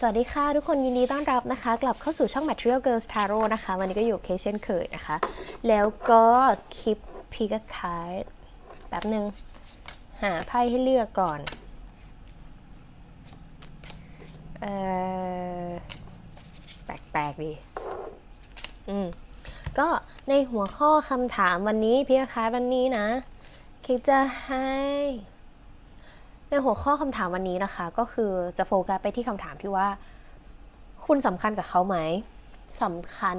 สวัสดีค่ะ ทุกคนยินดีต้อนรับนะคะ กลับเข้าสู่ช่อง Material Girls Tarot นะคะ วันนี้ก็อยู่เคเช่นเคยนะคะ แล้วก็คลิปพิกคาร์ดแบบหนึ่งหาไพ่ให้เลือกก่อนเออแปลกๆดี อืม ก็ในหัวข้อคำถามวันนี้พิกคาร์ดวันนี้นะคิดจะให้ ในหัวข้อคำถามวันนี้นะคะ ก็คือจะโฟกัสไปที่คำถามที่ว่า คุณสำคัญกับเขาไหมสำคัญ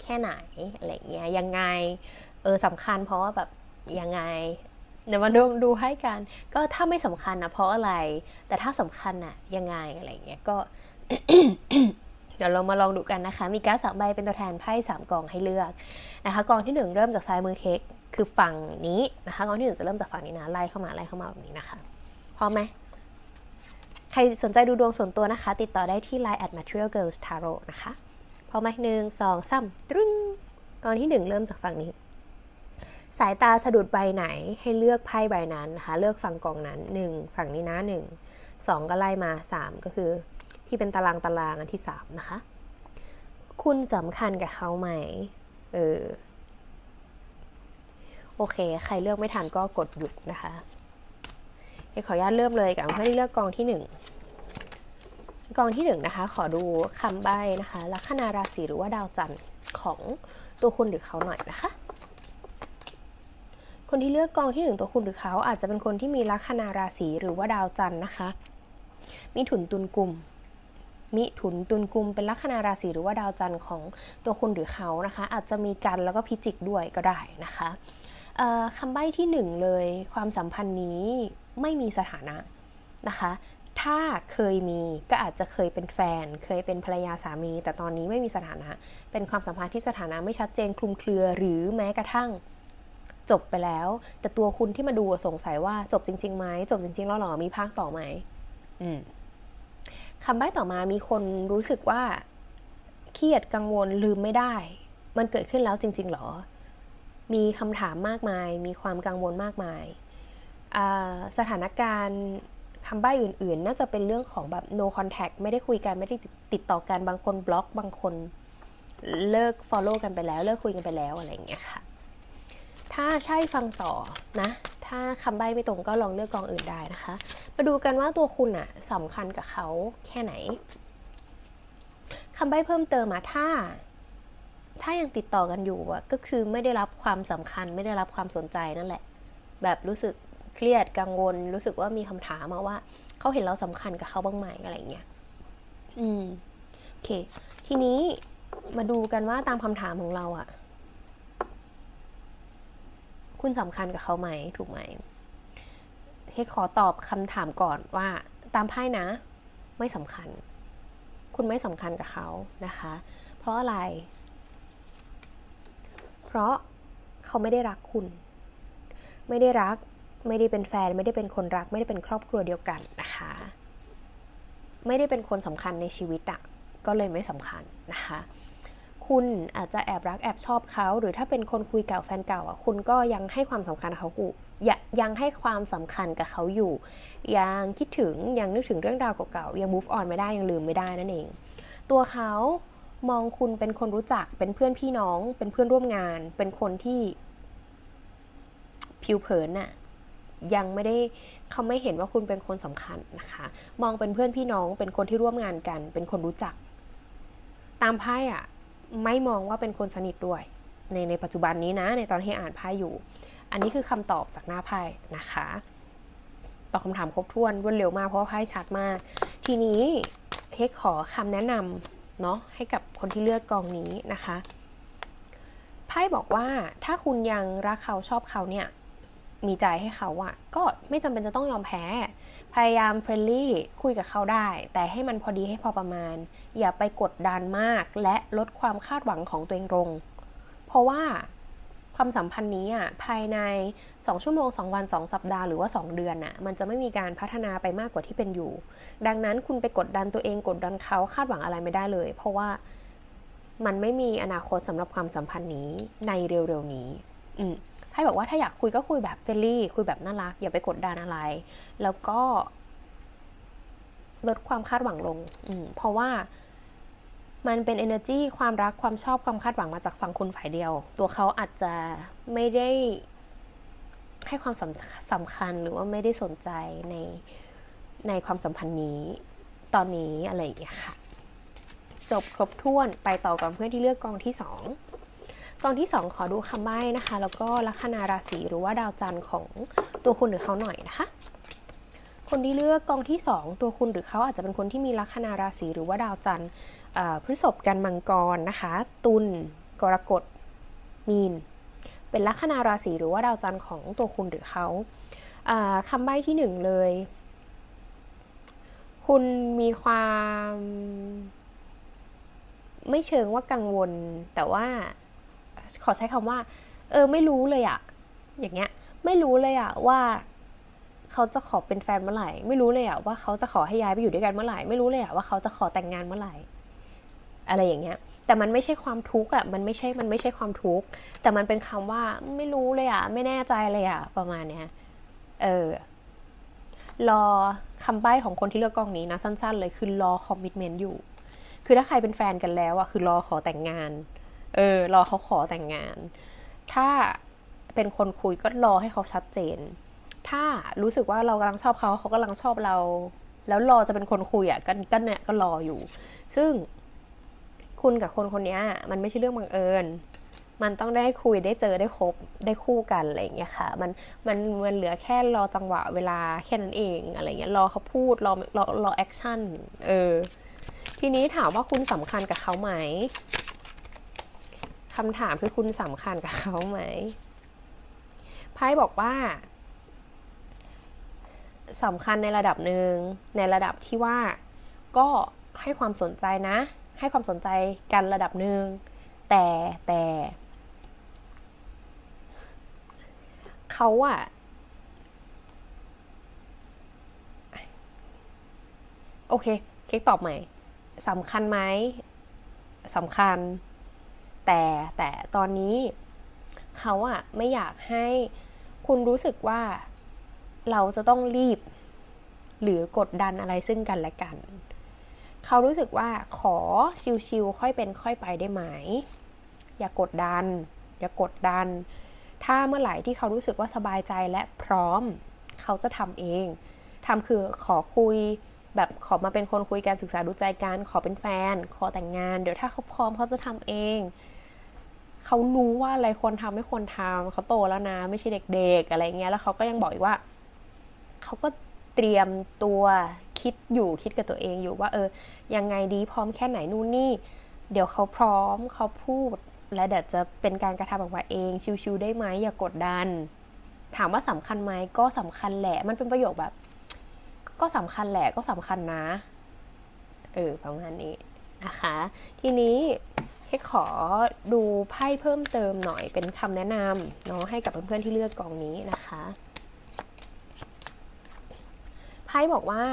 แค่ไหนอะไรเงี้ยยังไงเออสำคัญเพราะว่าแบบยังไงเดี๋ยวมาดูดูให้กัน ก็ถ้าไม่สำคัญนะเพราะอะไร แต่ถ้าสำคัญน่ะยังไงอะไรเงี้ยก็ เดี๋ยวเรามาลองดูกันนะคะ มีการ์ดสามใบเป็นตัวแทนไพ่สามกองให้เลือกนะคะกองที่หนึ่งเริ่มจากซ้ายมือเค้กคือฝั่งนี้นะคะกองที่หนึ่งจะเริ่มจากฝั่งนี้นะไล่เข้ามาไล่เข้ามาแบบนี้นะคะพร้อมไหมใครสนใจดูดวงส่วนตัวนะคะ ติดต่อได้ที่ Line at material girls tarot นะคะพร้อมไหมหนึ่งสองสามตรึ้งกองที่หนึ่งเริ่มจากฝั่งนี้ สายตาสะดุดใบไหนให้เลือกไพ่ใบนั้นนะคะ เลือกฝั่งกองนั้นหนึ่งฝั่งนี้นะหนึ่งสองก็ไล่มาสามก็คือ ที่เป็นตารางตารางอันที่สามนะคะ คุณสำคัญกับเขาไหม เออ โอเค ใครเลือกไม่ทันก็กดหยุดนะคะเดี๋ยวขออนุญาตเริ่มเลยกับเพื่อนที่เลือกกองที่หนึ่งกองที่หนึ่งนะคะ ขอดูคำใบ้นะคะ ลัคนาราศีหรือว่าดาวจันทร์ของตัวคุณหรือเขาหน่อยนะคะคนที่เลือกกองที่หนึ่งตัวคุณหรือเขาอาจจะเป็นคนที่มีลัคนาราศีหรือว่าดาวจันทร์นะคะ มีถุนตุนกลุ่ม มิถุนตุลกุมเป็นลัคนาราศีหรือว่าดาวจันทร์ของตัวคุณหรือเขานะคะ อาจจะมีกันแล้วก็พิจิกด้วยก็ได้นะคะคำใบ้ที่หนึ่งเลยความสัมพันธ์นี้ไม่มีสถานะนะคะ ถ้าเคยมีก็อาจจะเคยเป็นแฟน เคยเป็นภรรยาสามี แต่ตอนนี้ไม่มีสถานะ เป็นความสัมพันธ์ที่สถานะไม่ชัดเจนคลุมเครือหรือแม้กระทั่งจบไปแล้ว แต่ตัวคุณที่มาดูสงสัยว่าจบจริงๆไหมจบจริงๆแล้วหรอมีภาคต่อไหมอืม คำใบ้ต่อมามีคนรู้สึกว่าเครียดกังวลลืมไม่ได้ มันเกิดขึ้นแล้วจริง ๆ หรอ มีคำถามมากมาย มีความกังวลมากมาย สถานการณ์คำใบ้อื่น ๆ น่าจะเป็นเรื่องของแบบ no contact ไม่ได้คุยกันไม่ได้ติดต่อกันบางคนบล็อกบางคนเลิก follow กันไปแล้ว เลิกคุยกันไปแล้วอะไรอย่างเงี้ยค่ะ ถ้าใช่ฟังต่อนะ ถ้าคำใบ้ไม่ตรงก็ลองเลือกกองอื่นได้นะคะ มาดูกันว่าตัวคุณอะสำคัญกับเขาแค่ไหนคำใบ้เพิ่มเติมมาถ้า ถ้ายังติดต่อกันอยู่อะก็คือไม่ได้รับความสำคัญ ไม่ได้รับความสนใจนั่นแหละ แบบรู้สึกเครียดกังวล รู้สึกว่ามีคำถามมาว่า เขาเห็นเราสำคัญกับเขาบ้างไหมอะไรเงี้ยอืมโอเค ทีนี้มาดูกันว่าตามคำถามของเราอะ คุณสำคัญกับเขาไหมถูกไหมให้ขอตอบคำถามก่อนว่าตามไพ่นะ ไม่สำคัญ คุณไม่สำคัญกับเขานะคะ เพราะอะไร เพราะเขาไม่ได้รักคุณ ไม่ได้รักไม่ได้เป็นแฟน ไม่ได้เป็นคนรัก ไม่ได้เป็นครอบครัวเดียวกันนะคะ ไม่ได้เป็นคนสำคัญในชีวิตอะ่ะก็เลยไม่สำคัญนะคะ คุณอาจจะแอบรักแอบชอบเขา หรือถ้าเป็นคนคุยเก่าแฟนเก่าอะคุณก็ยังให้ความสำคัญเขาอยู่ยังให้ความสำคัญกับเขาอยู่ ยังคิดถึงยังนึกถึงเรื่องราวเก่าๆยัง move on ไม่ได้ยังลืมไม่ได้นั่นเอง ตัวเขามองคุณเป็นคนรู้จักเป็นเพื่อนพี่น้อง เป็นเพื่อนร่วมงาน เป็นคนที่ผิวเผินน่ะยังไม่ได้เขาไม่เห็นว่าคุณเป็นคนสำคัญนะคะ มองเป็นเพื่อนพี่น้องเป็นคนที่ร่วมงานกัน เป็นคนรู้จัก ตามไพ่อะ ไม่มองว่าเป็นคนสนิทด้วย ในในปัจจุบันนี้นะ ในตอนที่อ่านไพ่อยู่ อันนี้คือคำตอบจากหน้าไพ่นะคะตอบคำถามครบถ้วนรวดเร็วมากเพราะว่าไพ่ชัดมาก ทีนี้เค้กขอคำแนะนำเนาะให้กับคนที่เลือกกองนี้นะคะไพ่บอกว่าถ้าคุณยังรักเขาชอบเขาเนี่ย มีใจให้เขาอะก็ไม่จำเป็นจะต้องยอมแพ้ พยายามเฟรนลี่คุยกับเขาได้ แต่ให้มันพอดีให้พอประมาณ อย่าไปกดดันมาก และลดความคาดหวังของตัวเองลง เพราะว่าความสัมพันธ์นี้อะภายใน 2 ชั่วโมง 2 วัน 2 สัปดาห์หรือว่า 2 เดือนน่ะมันจะไม่มีการพัฒนาไปมากกว่าที่เป็นอยู่ ดังนั้นคุณไปกดดันตัวเองกดดันเขาคาดหวังอะไรไม่ได้เลย เพราะว่ามันไม่มีอนาคตสำหรับความสัมพันธ์นี้ในเร็วๆนี้ อืม ไพ่บอกว่าถ้าอยากคุยก็คุยแบบเฟรนลี่ คุยแบบน่ารัก อย่าไปกดดันอะไร แล้วก็ลดความคาดหวังลงอืเพราะว่ามันเป็น energy ความรักความชอบความคาดหวังมาจากฝั่งคุณฝ่ายเดียว ตัวเขาอาจจะไม่ได้ให้ความสำสำคัญหรือว่าไม่ได้สนใจในในความสัมพันธ์นี้ตอนนี้อะไรอย่างเงี้ยค่ะ จบครบถ้วนไปต่อกับเพื่อนที่เลือกกองที่สอง กองที่สองขอดูคำใบ้นะคะ แล้วก็ลัคนาราศีหรือว่าดาวจันทร์ของตัวคุณหรือเขาหน่อยนะคะ คนที่เลือกกองที่ 2 ตัวคุณหรือเขาอาจจะเป็นคนที่มีลัคนาราศีหรือว่าดาวจันทร์พฤษภกันมังกรนะคะ ตุลกรกฎมีน เป็นลัคนาราศีหรือว่าดาวจันทร์ของตัวคุณหรือเขาอ่าคำใบ้ที่หนึ่งเลย คุณมีความ ไม่เชิงว่ากังวลแต่ว่า ขอใช้คำว่า เออไม่รู้เลยอะอย่างเงี้ย ไม่รู้เลยอะว่าเขาจะขอเป็นแฟนเมื่อไหร่ ไม่รู้เลยอะว่าเขาจะขอให้ย้ายไปอยู่ด้วยกันเมื่อไหร่ ไม่รู้เลยอะว่าเขาจะขอแต่งงานเมื่อไหร่ อะไรอย่างเงี้ย แต่มันไม่ใช่ความทุกข์อะมันไม่ใช่ มันไม่ใช่ความทุกข์ แต่มันเป็นคำว่าไม่รู้เลยอะไม่แน่ใจเลยอะประมาณเนี้ย เออ รอคำใบ้ของคนที่เลือกกองนี้นะสั้น ๆ เลยคือรอคอมมิชเมนต์อยู่ คือถ้าใครเป็นแฟนกันแล้วอะคือรอขอแต่งงาน เออ รอเขาขอแต่งงาน ถ้าเป็นคนคุยก็รอให้เขาชัดเจน ถ้ารู้สึกว่าเรากำลังชอบเขาเขากำลังชอบเรา แล้วรอจะเป็นคนคุยอะก็ก็เนี่ยก็รออยู่ ซึ่งคุณกับคนคนนี้มันไม่ใช่เรื่องบังเอิญ มันต้องได้คุยได้เจอได้คบได้คู่กันอะไรอย่างเงี้ยค่ะ มันมันมันเหลือแค่รอจังหวะเวลาแค่นั้นเองอะไรเงี้ยรอเขาพูดรอรอรอแอคชั่นเออทีนี้ถามว่าคุณสำคัญกับเขาไหม คำถามคือคุณสำคัญกับเขาไหมไพ่บอกว่าสำคัญในระดับหนึ่งในระดับที่ว่าก็ให้ความสนใจนะ ให้ความสนใจกันระดับหนึ่งแต่แต่เขาอะโอเค เค้กตอบใหม่สำคัญไหมสำคัญ แต่แต่ตอนนี้เขาอะไม่อยากให้คุณรู้สึกว่าเราจะต้องรีบ หรือกดดันอะไรซึ่งกันและกัน เขารู้สึกว่าขอชิวๆค่อยเป็นค่อยไปได้ไหม อย่ากดดัน อย่ากดดัน ถ้าเมื่อไหร่ที่เขารู้สึกว่าสบายใจและพร้อม เขาจะทำเองทำคือขอคุยแบบขอมาเป็นคนคุยกันศึกษาดูใจกันขอเป็นแฟน ขอแต่งงาน เดี๋ยวถ้าเขาพร้อมเขาจะทำเอง เขารู้ว่าอะไรควรทำไม่ควรทำเขาโตแล้วนะ ไม่ใช่เด็ก ๆ อะไรเงี้ย แล้วเขาก็ยังบอกอีกว่าเขาก็เตรียมตัวคิดอยู่คิดกับตัวเองอยู่ว่า เออ ยังไงดีพร้อมแค่ไหนนู่นนี่ เดี๋ยวเขาพร้อมเขาพูด และเดี๋ยวจะเป็นการกระทำออกมาเองชิวๆได้ไหมอย่ากกดดัน ถามว่าสำคัญไหมก็สำคัญแหละ มันเป็นประโยคแบบ ก็สำคัญแหละก็สำคัญนะ เออประมาณนี้นะคะ ทีนี้ ให้ขอดูไพ่เพิ่มเติมหน่อยเป็นคำแนะนำเนาะให้กับเพื่อนๆที่เลือกกองนี้นะคะไพ่บอกว่า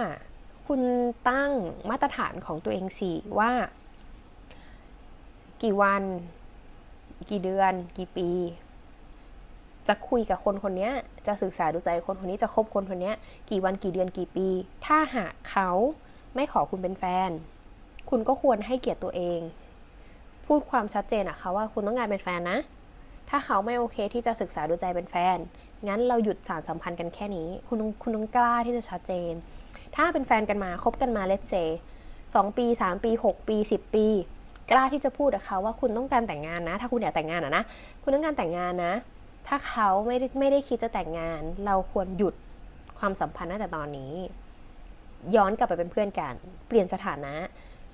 คุณตั้งมาตรฐานของตัวเองสิว่า กี่วัน กี่เดือน กี่ปี จะคุยกับคนคนนี้จะศึกษาดูใจคนคนนี้จะคบคนคนนี้กี่วันกี่เดือนกี่ปี ถ้าหากเขาไม่ขอคุณเป็นแฟน คุณก็ควรให้เกียรติตัวเอง พูดความชัดเจนอะค่ะว่าคุณต้องการเป็นแฟนนะ ถ้าเขาไม่โอเคที่จะศึกษาดูใจเป็นแฟน งั้นเราหยุดสารสัมพันธ์กันแค่นี้ คุณต้องคุณต้องกล้าที่จะชัดเจน ถ้าเป็นแฟนกันมาคบกันมาเลตเซสองปีสามปีหกปีสิบปี กล้าที่จะพูดกับเขาว่าคุณต้องการแต่งงานนะ ถ้าคุณอยากแต่งงานอะนะ คุณต้องการแต่งงานนะ ถ้าเขาไม่ได้ไม่ได้คิดจะแต่งงาน เราควรหยุดความสัมพันธ์ตั้งแต่ตอนนี้ ย้อนกลับไปเป็นเพื่อนกัน เปลี่ยนสถานะ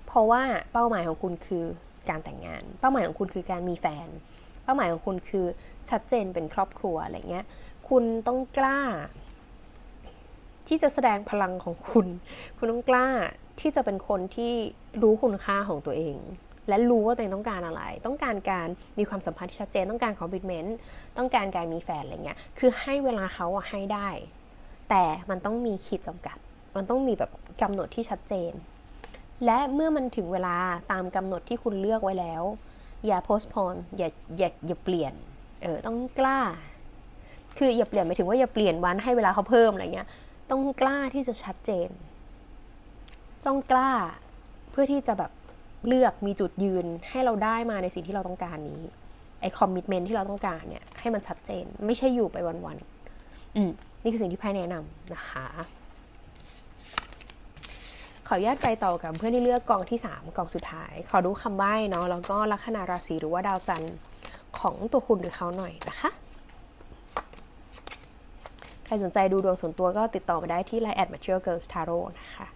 เพราะว่าเป้าหมายของคุณคือ การแต่งงาน เป้าหมายของคุณคือการมีแฟน เป้าหมายของคุณคือชัดเจนเป็นครอบครัวอะไรเงี้ย คุณต้องกล้า ที่จะแสดงพลังของคุณ คุณต้องกล้าที่จะเป็นคนที่รู้คุณค่าของตัวเอง และรู้ว่าตัวเองต้องการอะไร ต้องการการมีความสัมพันธ์ที่ชัดเจน ต้องการคอมมิชเมนต์ ต้องการการมีแฟนอะไรเงี้ย คือให้เวลาเขาอะให้ได้ แต่มันต้องมีขีดจำกัด มันต้องมีแบบกำหนดที่ชัดเจน และเมื่อมันถึงเวลาตามกำหนดที่คุณเลือกไว้แล้ว อย่า postpone อย่าอย่าอย่าเปลี่ยน เออต้องกล้า คืออย่าเปลี่ยนหมายถึงว่าอย่าเปลี่ยนวันให้เวลาเขาเพิ่มอะไรเงี้ย ต้องกล้าที่จะชัดเจน ต้องกล้าเพื่อที่จะแบบเลือกมีจุดยืนให้เราได้มาในสิ่งที่เราต้องการนี้ไอ้คอมมิชเมนที่เราต้องการเนี่ยให้มันชัดเจน ไม่ใช่อยู่ไปวันๆอืมนี่คือสิ่งที่ไพ่แนะนำนะคะ ออนุญาตไปต่อกับเพื่อนที่เลือกกองที่ 3กองสุดท้าย ขอดูคำใบ้เนาะแล้วก็ลัคนาราศีหรือว่าดาวจันทร์ของตัวคุณหรือเขาหน่อยนะคะใครสนใจดูดวงส่วนตัวก็ติดต่อไปได้ที่ Line at Material Girls Tarot นะคะ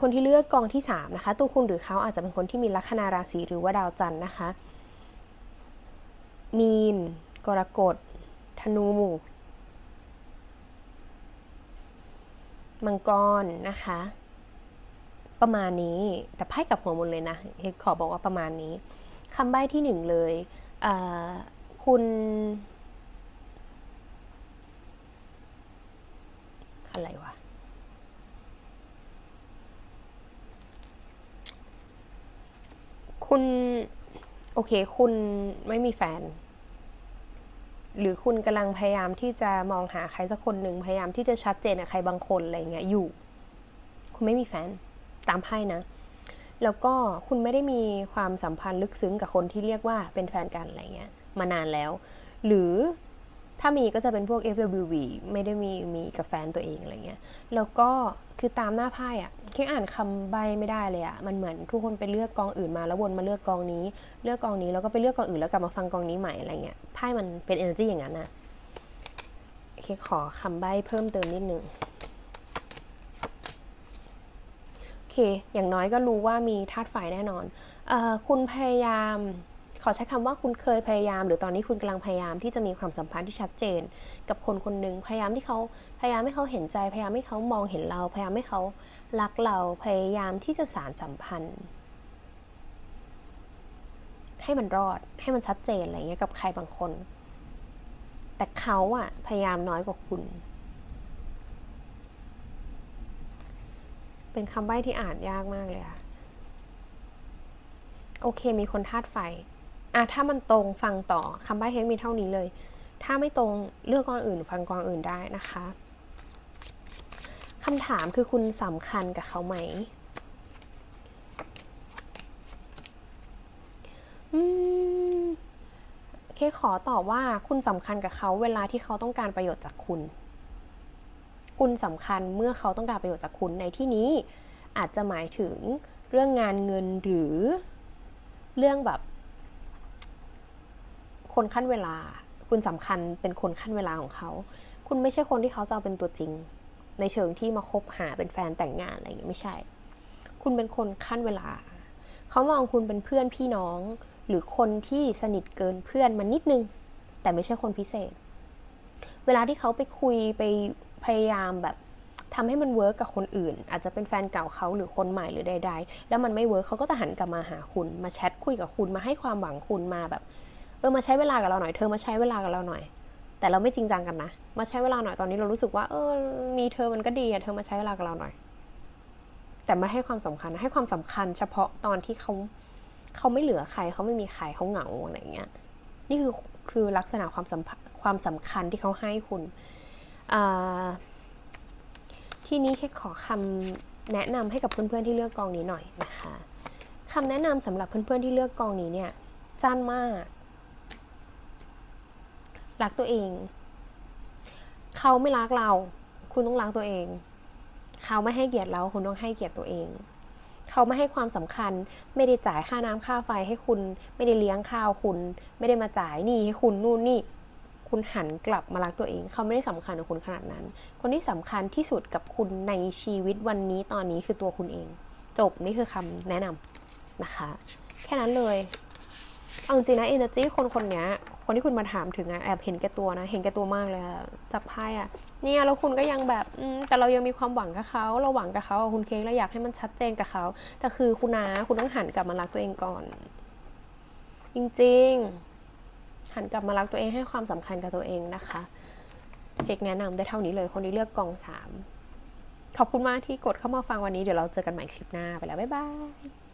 คนที่เลือกกองที่ 3 นะคะ ตัวคุณหรือเขาอาจจะเป็นคนที่มีลัคนาราศีหรือว่าดาวจันทร์นะคะ มีน กรกฎ ธนู มังกรนะคะ ประมาณนี้ แต่ไพ่กับหัวหมดเลยนะเฮดขอบอกว่าประมาณนี้คำใบ้ที่หนึ่งเลยเคุณอะไรวะคุณโอเค คุณไม่มีแฟน หรือคุณกำลังพยายามที่จะมองหาใครสักคนหนึ่งพยายามที่จะชัดเจนกับใครบางคนอะไรเงี้ยอยู่ คุณไม่มีแฟน ตามไพ่นะ แล้วก็คุณไม่ได้มีความสัมพันธ์ลึกซึ้งกับคนที่เรียกว่าเป็นแฟนกันอะไรเงี้ยมานานแล้ว หรือถ้ามีก็จะเป็นพวก FWB ไม่ได้มีมีกับแฟนตัวเองอะไรเงี้ย แล้วก็คือตามหน้าไพ่อะแค่อ่านคำใบไม่ได้เลยอะมันเหมือนทุกคนไปเลือกกองอื่นมาแล้ววนมาเลือกกองนี้ เลือกกองนี้แล้วก็ไปเลือกกองอื่นแล้วกลับมาฟังกองนี้ใหม่อะไรเงี้ย ไพ่มันเป็น energy อย่างนั้นนะเคขอคำใบเพิ่มเติมนิดนึง โอ เคอย่างน้อยก็รู้ว่ามีธาตุไฟแน่นอนออคุณพยายาม ขอใช้คำว่าคุณเคยพยายาม หรือตอนนี้คุณกำลังพยายามที่จะมีความสัมพันธ์ที่ชัดเจน กับคนคนหนึ่งพยายามที่เขาพยายามให้เขาเห็นใจ พยายามให้เขามองเห็นเรา พยายามให้เขารักเราพยายามที่จะสารสัมพันธ์ ให้มันรอดให้มันชัดเจนอะไรเงี้ยกับใครบางคน แต่เขาอะพยายามน้อยกว่าคุณ เป็นคำใบ้ที่อ่านยากมากเลยอะโอเค มีคนธาตุไฟ อะ ถ้ามันตรงฟังต่อคำใบ้เฮกมีเท่านี้เลย ถ้าไม่ตรงเลือกกองอื่น ฟังกองอื่นได้นะคะคำถามคือคุณสำคัญกับเขาไหมอืมเคขอตอบว่าคุณสำคัญกับเขาเวลาที่เขาต้องการประโยชน์จากคุณ คุณสำคัญเมื่อเขาต้องการประโยชน์จากคุณในที่นี้ อาจจะหมายถึงเรื่องงานเงินหรือเรื่องแบบ คนขั้นเวลา คุณสำคัญเป็นคนขั้นเวลาของเขา คุณไม่ใช่คนที่เขาจะเอาเป็นตัวจริง ในเชิงที่มาคบหาเป็นแฟนแต่งงานอะไรอย่างเงี้ยไม่ใช่ คุณเป็นคนขั้นเวลา เขามองคุณเป็นเพื่อนพี่น้อง หรือคนที่สนิทเกินเพื่อนมานิดนึง แต่ไม่ใช่คนพิเศษ เวลาที่เขาไปคุยไป พยายามแบบทำให้มันเวิร์กกับคนอื่น อาจจะเป็นแฟนเก่าเขาหรือคนใหม่หรือใด ๆ แล้วมันไม่เวิร์กเขาก็จะหันกลับมาหาคุณ มาแชทคุยกับคุณมาให้ความหวังคุณมาแบบ เออมาใช้เวลากับเราหน่อยเธอมาใช้เวลากับเราหน่อย แต่เราไม่จริงจังกันนะ มาใช้เวลาหน่อยตอนนี้เรารู้สึกว่า เออ มีเธอมันก็ดีอะเธอมาใช้เวลากับเราหน่อย แต่ไม่ให้ความสำคัญให้ความสำคัญ เฉพาะตอนที่เขาเขาไม่เหลือใครเขาไม่มีใครเขาเหงาอะไรอย่างเงี้ย นี่คือคือลักษณะความสัมความสำคัญที่เขาให้คุณ ที่นี้แค่ขอคำแนะนำให้กับเพื่อนๆที่เลือกกองนี้หน่อยนะคะคำแนะนำสำหรับเพื่อนๆที่เลือกกองนี้เนี่ยจ้านมาก รักตัวเอง เขาไม่รักเรา คุณต้องรักตัวเอง เขาไม่ให้เกียรติเรา คุณต้องให้เกียรติตัวเองเขาไม่ให้ความสำคัญ ไม่ได้จ่ายค่าน้ำค่าไฟให้คุณ ไม่ได้เลี้ยงข้าวคุณ ไม่ได้มาจ่ายหนี้ให้คุณนู่นนี่ คุณหันกลับมารักตัวเอง เขาไม่ได้สำคัญกับคุณขนาดนั้น คนที่สำคัญที่สุดกับคุณในชีวิตวันนี้ตอนนี้คือตัวคุณเอง จบนี่คือคำแนะนำนะคะ แค่นั้นเลยเอาจริงนะ energy คนคนนี้คนที่คุณมาถามถึงอะแอบเห็นแก่ตัวนะ เห็นแก่ตัวมากเลยอะจับไพ่อะเนี่ยแล้วคุณก็ยังแบบอืแต่เรายังมีความหวังกับเขาเราหวังกับเขาคุณเค้กเราอยากให้มันชัดเจนกับเขาแต่คือคุณนะคุณต้องหันกลับมารักตัวเองก่อน จริง ๆ หันกลับมารักตัวเองให้ความสำคัญกับตัวเองนะคะเอกแนะนำได้เท่านี้เลย คนที่เลือกกองสามขอบคุณมากที่กดเข้ามาฟังวันนี้เดี๋ยวเราเจอกันใหม่คลิปหน้าไปแล้ว บ๊ายบาย